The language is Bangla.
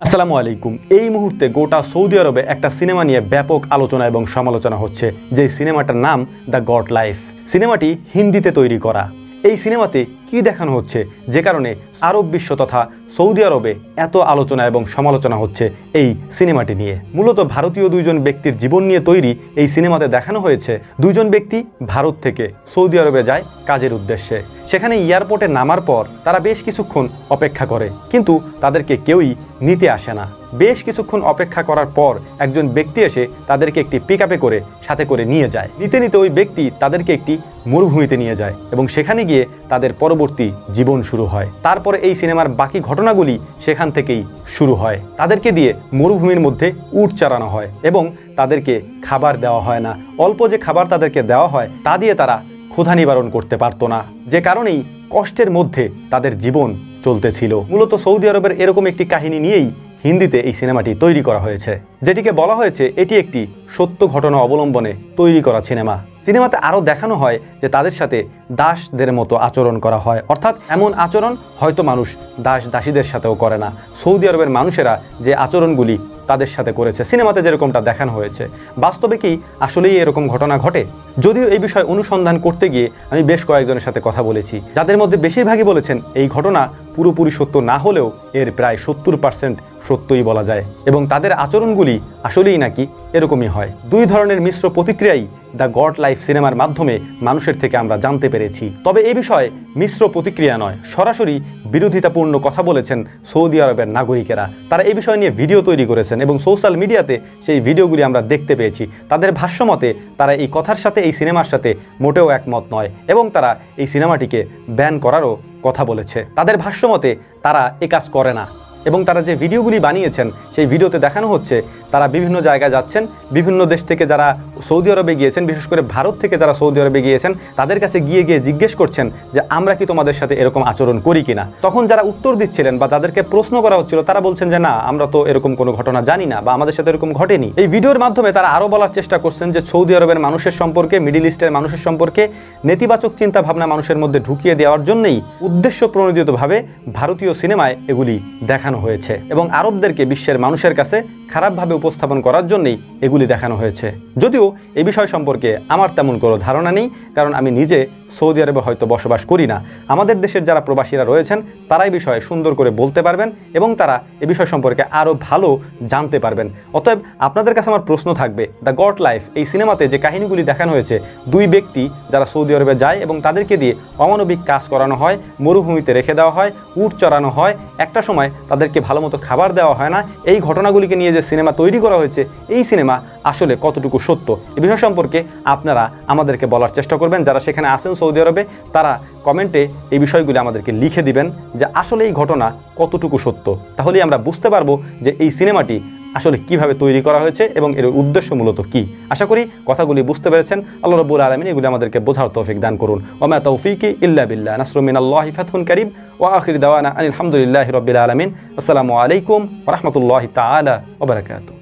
আসসালামু আলাইকুম। এই মুহূর্তে গোটা সৌদি আরবে একটা সিনেমা নিয়ে ব্যাপক আলোচনা এবং সমালোচনা হচ্ছে যে সিনেমাটার নাম দ্য গড লাইফ। সিনেমাটি হিন্দিতে তৈরি করা। এই সিনেমাতে কি দেখানো হচ্ছে? যে কারণে আরব বিশ্ব তথা সৌদি আরবে এত আলোচনা এবং সমালোচনা হচ্ছে এই সিনেমাটি নিয়ে। মূলত ভারতীয় দুইজন ব্যক্তির জীবন নিয়ে তৈরি এই সিনেমাতে দেখানো হয়েছে। দুইজন ব্যক্তি ভারত থেকে সৌদি আরবে যায় কাজের উদ্দেশ্যে। সেখানে এয়ারপোর্টে নামার পর তারা বেশ কিছুক্ষণ অপেক্ষা করে, কিন্তু তাদেরকে কেউই নিতে আসে না। বেশ কিছুক্ষণ অপেক্ষা করার পর একজন ব্যক্তি এসে তাদেরকে একটি পিক করে সাথে করে নিয়ে যায়। নিতে নিতে ওই ব্যক্তি তাদেরকে একটি মরুভূমিতে নিয়ে যায় এবং সেখানে গিয়ে তাদের পরবর্তী জীবন শুরু হয়। তারপরে এই সিনেমার বাকি ঘটনাগুলি সেখান থেকেই শুরু হয়। তাদেরকে দিয়ে মরুভূমির মধ্যে উট চালানো হয় এবং তাদেরকে খাবার দেওয়া হয় না। অল্প যে খাবার তাদেরকে দেওয়া হয়, তা দিয়ে তারা ক্ষুধা নিবারণ করতে পারতো না। যে কারণেই কষ্টের মধ্যে তাদের জীবন চলতেছিল। মূলত সৌদি আরবের এরকম একটি কাহিনী নিয়েই হিন্দিতে এই সিনেমাটি তৈরি করা হয়েছে, যেটিকে বলা হয়েছে এটি একটি সত্য ঘটনা অবলম্বনে তৈরি করা সিনেমা। সিনেমাতে আরও দেখানো হয় যে তাদের সাথে দাসদের মতো আচরণ করা হয়, অর্থাৎ এমন আচরণ হয়তো মানুষ দাস দাসীদের সাথেও করে না। সৌদি আরবের মানুষেরা যে আচরণগুলি তাদের সাথে করেছে, সিনেমাতে যেরকমটা দেখানো হয়েছে। বাস্তবে কি আসলেই এরকম ঘটনা ঘটে? যদিও এই বিষয়ে অনুসন্ধান করতে গিয়ে আমি বেশ কয়েকজনের সাথে কথা বলেছি। যাদের মধ্যে বেশিরভাগই বলেছেন, এই ঘটনা পুরোপুরি সত্য না হলেও এর প্রায় সত্তর পার্সেন্ট সত্যই বলা যায়। এবং তাদের আচরণগুলি আসলেই নাকি এরকমই হয়। দুই ধরনের মিশ্র প্রতিক্রিয়াই দ্য গড লাইফ সিনেমার মাধ্যমে মানুষের থেকে আমরা জানতে পেরেছি। তবে এ বিষয়ে মিশ্র প্রতিক্রিয়া নয়। সরাসরি বিরোধিতাপূর্ণ কথা বলেছেন সৌদি আরবের নাগরিকেরা। তারা এই বিষয় নিয়ে ভিডিও তৈরি করেছেন এবং সোশ্যাল মিডিয়াতে সেই ভিডিওগুলি আমরা দেখতে পেয়েছি। তাদের ভাষ্যমতে তারা এই কথার সাথে, এই সিনেমার সাথে মোটেও একমত নয়। এবং তারা এই সিনেমাটিকে ব্যান করারও কথা বলেছে। তাদের ভাষ্যমতে তারা এ কাজ করে না। এবং তারা যে ভিডিওগুলি বানিয়েছেন, সেই ভিডিওতে দেখানো হচ্ছে, তারা বিভিন্ন জায়গায় যাচ্ছেন, বিভিন্ন দেশ থেকে যারা সৌদি আরবে গিয়েছেন, বিশেষ করে ভারত থেকে যারা সৌদি আরবে গিয়েছেন, তাদের কাছে গিয়ে গিয়ে জিজ্ঞেস করছেন যে, আমরা কি তোমাদের সাথে এরকম আচরণ করি কিনা? তখন যারা উত্তর দিচ্ছিলেন বা যাদেরকে প্রশ্ন করা হচ্ছিল, তারা বলছেন যে, না, আমরা তো এরকম কোনো ঘটনা জানি না বা আমাদের সাথে এরকম ঘটেনি। এই ভিডিওর মাধ্যমে তারা আরও বলার চেষ্টা করছেন যে, সৌদি আরবের মানুষের সম্পর্কে, মিডিল ইস্টের মানুষের সম্পর্কে নেতিবাচক চিন্তা ভাবনা মানুষের মধ্যে ঢুকিয়ে দেওয়ার জন্যই উদ্দেশ্য প্রণোদিতভাবে ভারতীয় সিনেমায় এগুলি দেখানো হয়েছে এবং আরবদেরকে বিশ্বের মানুষের কাছে খারাপভাবে উপস্থাপন করার জন্যই এগুলি দেখানো হয়েছে। যদিও এ বিষয় সম্পর্কে আমার তেমন কোনো ধারণা নেই, কারণ আমি নিজে সৌদি আরবে হয়তো বসবাস করি না। আমাদের দেশের যারা প্রবাসীরা রয়েছেন তারাই বিষয়ে সুন্দর করে বলতে পারবেন এবং তারা এ বিষয় সম্পর্কে আরও ভালো জানতে পারবেন। অতএব আপনাদের কাছে আমার প্রশ্ন থাকবে, দ্য গড লাইফ এই সিনেমাতে যে কাহিনীগুলি দেখানো হয়েছে, দুই ব্যক্তি যারা সৌদি আরবে যায় এবং তাদেরকে দিয়ে অমানবিক কাজ করানো হয়, মরুভূমিতে রেখে দেওয়া হয়, উট চড়ানো হয়, একটা সময় তাদেরকে ভালো মতো খাবার দেওয়া হয় না, এই ঘটনাগুলিকে নিয়ে যে সিনেমা তৈরি করা হয়েছে, এই সিনেমা আসলে কতটুকু সত্য? এ বিষয় সম্পর্কে আপনারা আমাদেরকে বলার চেষ্টা করবেন। যারা সেখানে আছেন সৌদি আরবে, তারা কমেন্টে এই বিষয়গুলি আমাদেরকে লিখে দিবেন যে আসলে এই ঘটনা কতটুকু সত্য? তাহলেই আমরা বুঝতে পারব যে এই সিনেমাটি আসলে কীভাবে তৈরি করা হয়েছে এবং এর উদ্দেশ্য মূলত কি? আশা করি কথাগুলি বুঝতে পেরেছেন। আল্লাহ রব্বুল আলমিন এগুলি আমাদেরকে বোঝার তৌফিক দান করুন। ওমা তৌফিকি ইল্লা বিল্লাহ। নাসরুমিন আল্লাহ ফাতহুন করিম। ও আখির দাওয়ানা আলহামদুলিল্লাহ রবিল আলমিন। আসসালামু আলাইকুম রহমতুল্লাহ তালা ওবরাকাতু